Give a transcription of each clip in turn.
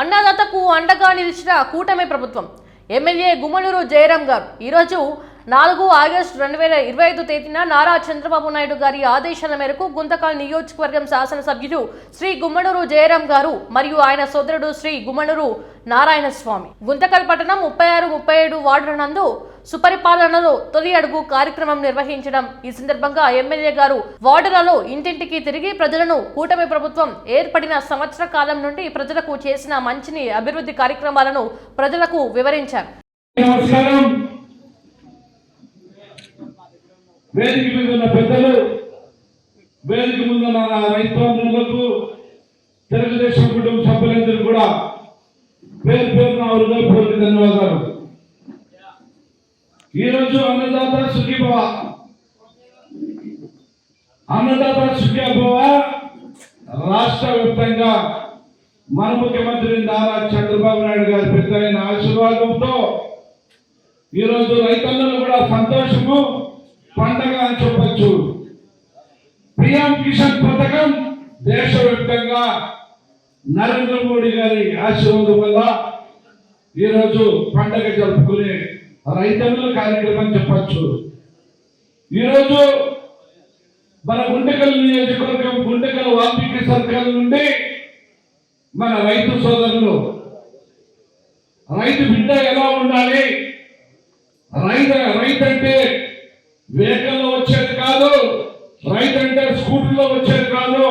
అన్నదాతకు అండగా నిలిచిన కూటమి ప్రభుత్వం. ఎమ్మెల్యే గుమ్మలూరు జయరాం గారు. ఈరోజు నాలుగు ఆగస్టు రెండు వేల ఇరవై ఐదు తేదీన నారా చంద్రబాబు నాయుడు గారి ఆదేశాల మేరకు గుంతకల్ నియోజకవర్గం శాసనసభ్యుడు శ్రీ గుమ్మనూరు జయరాం గారు మరియు ఆయన సోదరుడు శ్రీ గుమ్మనూరు నారాయణ స్వామి గుంతకల్ పట్టణం ముప్పై ఆరు ముప్పై ఏడు వార్డుల నందు సుపరిపాలనలో తొలి అడుగు కార్యక్రమం నిర్వహించడం. ఈ సందర్భంగా ఎమ్మెల్యే గారు వార్డులలో ఇంటింటికి తిరిగి ప్రజలను కూటమి ప్రభుత్వం ఏర్పడిన సంవత్సర కాలం నుండి ప్రజలకు చేసిన మంచిని అభివృద్ధి కార్యక్రమాలను ప్రజలకు వివరించారు. వేదిక మీద ఉన్న పెద్దలు వేదిక ముందు ఉన్న నా రైతు తెలుగుదేశం కుటుంబ సభ్యులందరూ కూడా పేరు పేరున హృదయపూర్వక ధన్యవాదాలు. ఈరోజు అన్నదాత సుఖీభవ. అన్నదాత సుఖీభవ రాష్ట్ర వ్యాప్తంగా మన ముఖ్యమంత్రి నారా చంద్రబాబు నాయుడు గారి పెద్ద ఆశీర్వాదంతో ఈరోజు రైతన్నలు కూడా సంతోషము పండగ అని చెప్పచ్చు. పిఎం కిషన్ పథకం దేశవ్యాప్తంగా నరేంద్ర మోడీ గారి ఆశీర్వాదం వల్ల ఈరోజు పండగ జరుపుకునే రైతన్నుల కార్యక్రమం చెప్పచ్చు. ఈరోజు మన గుండెకల్ నియోజకవర్గం గుండెకల్ వాల్మీకి సర్కల్ నుండి మన రైతు సోదరులు రైతు బిడ్డ ఎలా ఉండాలి? రైతు రైతు అంటే వెహికల్లో వచ్చేది కాదు రైతు అంటే స్కూటర్లో వచ్చేది కాదు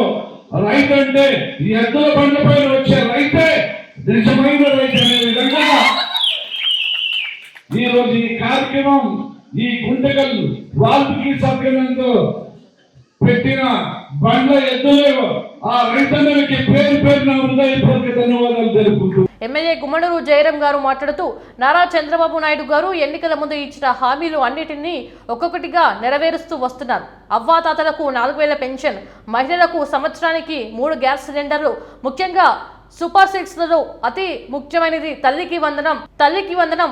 రైతు అంటే ఈ ఎద్దుల పంట పైన వచ్చే రైతే నిజమైన రైతు అనే విధంగా ఈరోజు ఈ కార్యక్రమం ఈ గుంటగల్ వాల్మీకి సభ్యులంతో పెట్టిన బండ్ల ఎద్దులు ఆ రైతన్నలకి పేరు పేరున హృదయపూర్వక ధన్యవాదాలు తెలుపుకుంటూ. ఎమ్మెల్యే గుమ్మడూరు జయరాం గారు మాట్లాడుతూ నారా చంద్రబాబు నాయుడు గారు ఎన్నికల ముందు ఇచ్చిన హామీలు అన్నిటినీ ఒక్కొక్కటిగా నెరవేరుస్తూ వస్తున్నారు. అవ్వాతాతలకు నాలుగు వేల పెన్షన్ మహిళలకు సంవత్సరానికి మూడు గ్యాస్ సిలిండర్లు ముఖ్యంగా సూపర్ సిక్స్లలో అతి ముఖ్యమైనది తల్లికి వందనం తల్లికి వందనం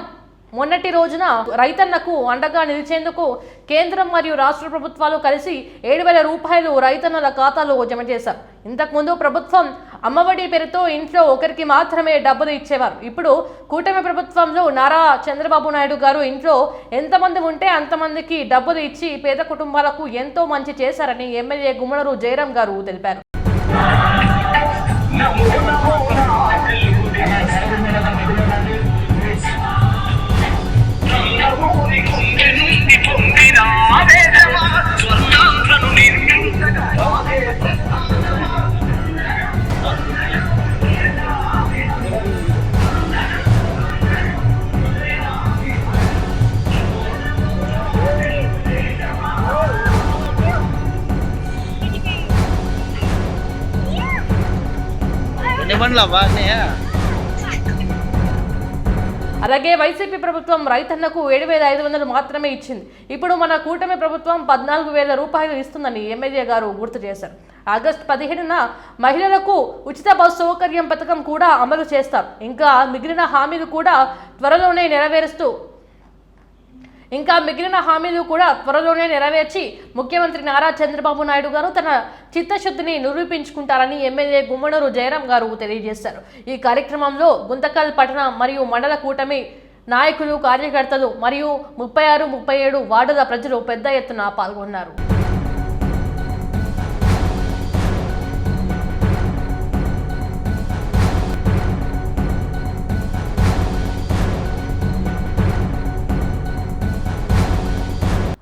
మొన్నటి రోజున రైతన్నకు అండగా నిలిచేందుకు కేంద్రం మరియు రాష్ట్ర ప్రభుత్వాలు కలిసి ఏడు వేల రూపాయలు రైతన్నల ఖాతాలో జమ చేశారు. ఇంతకుముందు ప్రభుత్వం అమ్మఒడి పేరుతో ఇంట్లో ఒకరికి మాత్రమే డబ్బులు ఇచ్చేవారు. ఇప్పుడు కూటమి ప్రభుత్వంలో నారా చంద్రబాబు నాయుడు గారు ఇంట్లో ఎంతమంది ఉంటే అంతమందికి డబ్బులు ఇచ్చి పేద కుటుంబాలకు ఎంతో మంచి చేశారని ఎమ్మెల్యే గుమ్మనూరు జయరాం గారు తెలిపారు. ఎన్ని అలాగే వైసీపీ ప్రభుత్వం రైతన్నకు ఏడు వేల ఐదు వందలు మాత్రమే ఇచ్చింది. ఇప్పుడు మన కూటమి ప్రభుత్వం పద్నాలుగు వేల రూపాయలు ఇస్తుందని ఎమ్మెల్యే గారు గుర్తు చేశారు. ఆగస్టు పదిహేడున మహిళలకు ఉచిత బస్సు సౌకర్యం పథకం కూడా అమలు చేస్తారు. ఇంకా మిగిలిన హామీలు కూడా త్వరలోనే నెరవేరుస్తూ ఇంకా మిగిలిన హామీలు కూడా త్వరలోనే నెరవేర్చి ముఖ్యమంత్రి నారా చంద్రబాబు నాయుడు గారు తన చిత్తశుద్ధిని నిరూపించుకుంటారని ఎమ్మెల్యే గుమ్మనూరు జయరాం గారు తెలియజేశారు. ఈ కార్యక్రమంలో గుంతకల్ పట్టణ మరియు మండల కూటమి నాయకులు కార్యకర్తలు మరియు ముప్పై ఆరు ముప్పై ఏడు వార్డుల ప్రజలు పెద్ద ఎత్తున పాల్గొన్నారు.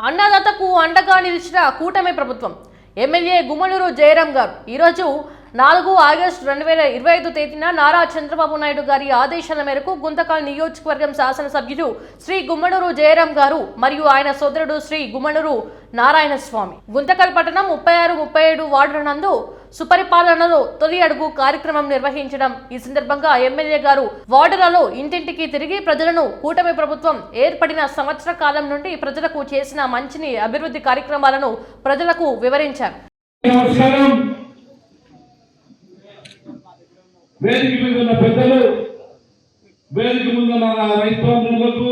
అన్నదాతకు అండగా నిలిచిన కూటమి ప్రభుత్వం. ఎమ్మెల్యే గుమ్మనూరు జయరాం గారు. ఈరోజు నాలుగు ఆగస్టు రెండు వేల ఇరవై ఐదు తేదీన నారా చంద్రబాబు నాయుడు గారి ఆదేశాల మేరకు గుంతకల్ నియోజకవర్గం శాసనసభ్యులు శ్రీ గుమ్మనూరు జయరాం గారు మరియు ఆయన సోదరుడు శ్రీ గుమ్మనూరు నారాయణ స్వామి గుంతకల్ పట్టణం ముప్పై ఆరు ముప్పై ఏడు వార్డుల నందు సుపరిపాలనలో తొలి అడుగు కార్యక్రమం నిర్వహించడం. ఈ సందర్భంగా ఎమ్మెల్యే గారు వార్డులలో ఇంటింటికి తిరిగి ప్రజలను కూటమి ప్రభుత్వం ఏర్పడిన సంవత్సర కాలం నుండి ప్రజలకు చేసిన మంచిని అభివృద్ధి కార్యక్రమాలను ప్రజలకు వివరించారు. వేదిక మీద ఉన్న పెద్దలు వేదిక ముందు ఉన్న నా రైతు బంధువులకు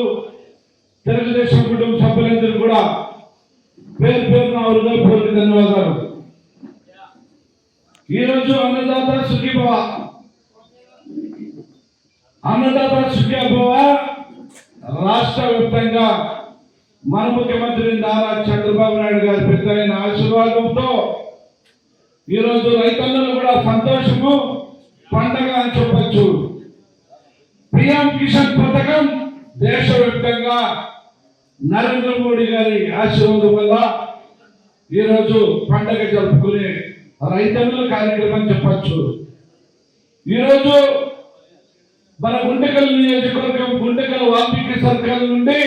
తెలుగుదేశం కుటుంబ సభ్యులందరూ కూడా పేరు పేరున హృదయపూర్వక ధన్యవాదాలు. ఈరోజు అన్నదాత సుఖీభవ. అన్నదాత సుఖీభవ రాష్ట్ర వ్యాప్తంగా మన ముఖ్యమంత్రి నారా చంద్రబాబు నాయుడు గారి పెద్ద ఆశీర్వాదంతో ఈరోజు రైతన్నలు కూడా సంతోషము పండగ అని చెప్పచ్చు. పిఎం కిషన్ పథకం దేశవ్యాప్తంగా నరేంద్ర మోడీ గారి ఆశీర్వాదం వల్ల ఈరోజు పండగ జరుపుకునే రైతన్నుల కార్యక్రమం చెప్పచ్చు. ఈరోజు మన గుంటకల్ నియోజకవర్గం గుంటకల్ వాల్మీకి సర్కల్ నుండి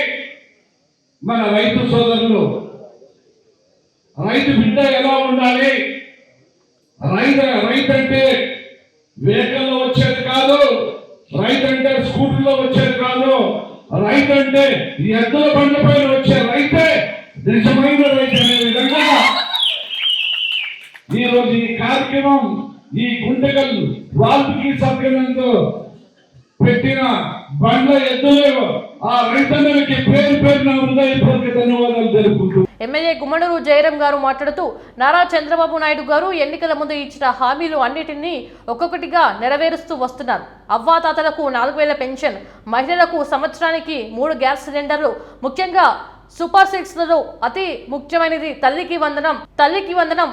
మన రైతు సోదరులు రైతు బిడ్డ ఎలా ఉండాలి? రైతు రైతు అంటే వెహికల్లో వచ్చేది కాదు రైతు అంటే స్కూటర్లో వచ్చేది కాదు రైతు అంటే ఎద్దుల బండి పైన వచ్చే రైతే నిజమైన రైతు అనే విధంగా ఈ రోజు ఈ కార్యక్రమం ఈ గుంటకల్ వాల్మీకి సర్కలంతో పెట్టిన బండ్ల ఎద్దులు ఆ రైతన్నలకి పేరు పేరున హృదయపూర్వక ధన్యవాదాలు తెలుపుకుంటూ. ఎమ్మెల్యే గుమ్మడూరు జయరాం గారు మాట్లాడుతూ నారా చంద్రబాబు నాయుడు గారు ఎన్నికల ముందు ఇచ్చిన హామీలు అన్నిటినీ ఒక్కొక్కటిగా నెరవేరుస్తూ వస్తున్నారు. అవ్వాతాతలకు నాలుగు వేల పెన్షన్ మహిళలకు సంవత్సరానికి మూడు గ్యాస్ సిలిండర్లు ముఖ్యంగా సూపర్ సిక్స్లలో అతి ముఖ్యమైనది తల్లికి వందనం తల్లికి వందనం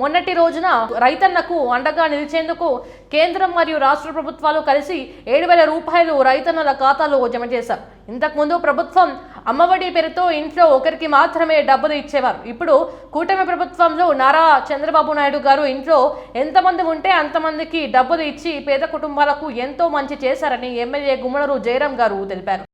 మొన్నటి రోజున రైతన్నకు అండగా నిలిచేందుకు కేంద్రం మరియు రాష్ట్ర ప్రభుత్వాలు కలిసి ఏడు వేల రూపాయలు రైతన్నల ఖాతాలో జమ చేశారు. ఇంతకుముందు ప్రభుత్వం అమ్మఒడి పేరుతో ఇంట్లో ఒకరికి మాత్రమే డబ్బులు ఇచ్చేవారు. ఇప్పుడు కూటమి ప్రభుత్వంలో నారా చంద్రబాబు నాయుడు గారు ఇంట్లో ఎంతమంది ఉంటే అంతమందికి డబ్బులు ఇచ్చి పేద కుటుంబాలకు ఎంతో మంచి చేశారని ఎమ్మెల్యే గుమ్మడూరు జయరాం గారు తెలిపారు.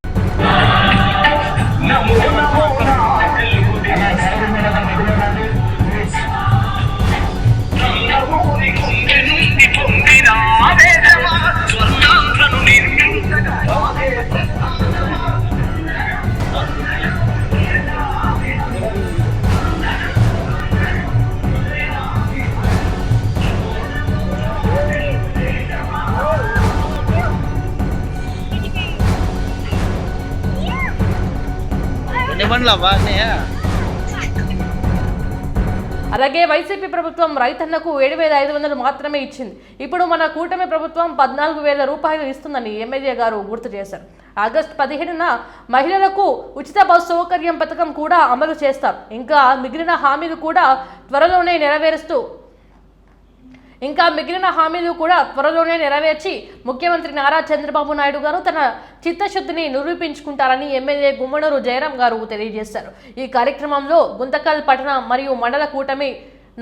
అలాగే వైసీపీ ప్రభుత్వం రైతన్నకు ఏడు వేల ఐదు వందలు మాత్రమే ఇచ్చింది. ఇప్పుడు మన కూటమి ప్రభుత్వం పద్నాలుగు వేల రూపాయలు ఇస్తుందని ఎమ్మెల్యే గారు గుర్తు చేశారు. ఆగస్టు పదిహేడున మహిళలకు ఉచిత బస్సు సౌకర్యం పథకం కూడా అమలు చేస్తారు. ఇంకా మిగిలిన హామీలు కూడా త్వరలోనే నెరవేరుస్తూ ఇంకా మిగిలిన హామీలు కూడా త్వరలోనే నెరవేర్చి ముఖ్యమంత్రి నారా చంద్రబాబు నాయుడు గారు తన చిత్తశుద్ధిని నిరూపించుకుంటారని ఎమ్మెల్యే గుమ్మనూరు జయరాం గారు తెలియజేశారు. ఈ కార్యక్రమంలో గుంతకల్ పట్టణ మరియు మండల కూటమి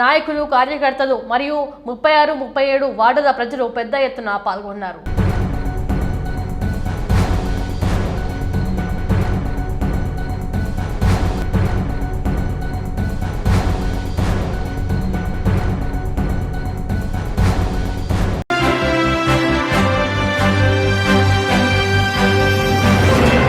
నాయకులు కార్యకర్తలు మరియు ముప్పై ఆరు ముప్పై ఏడు వార్డుల ప్రజలు పెద్ద ఎత్తున పాల్గొన్నారు.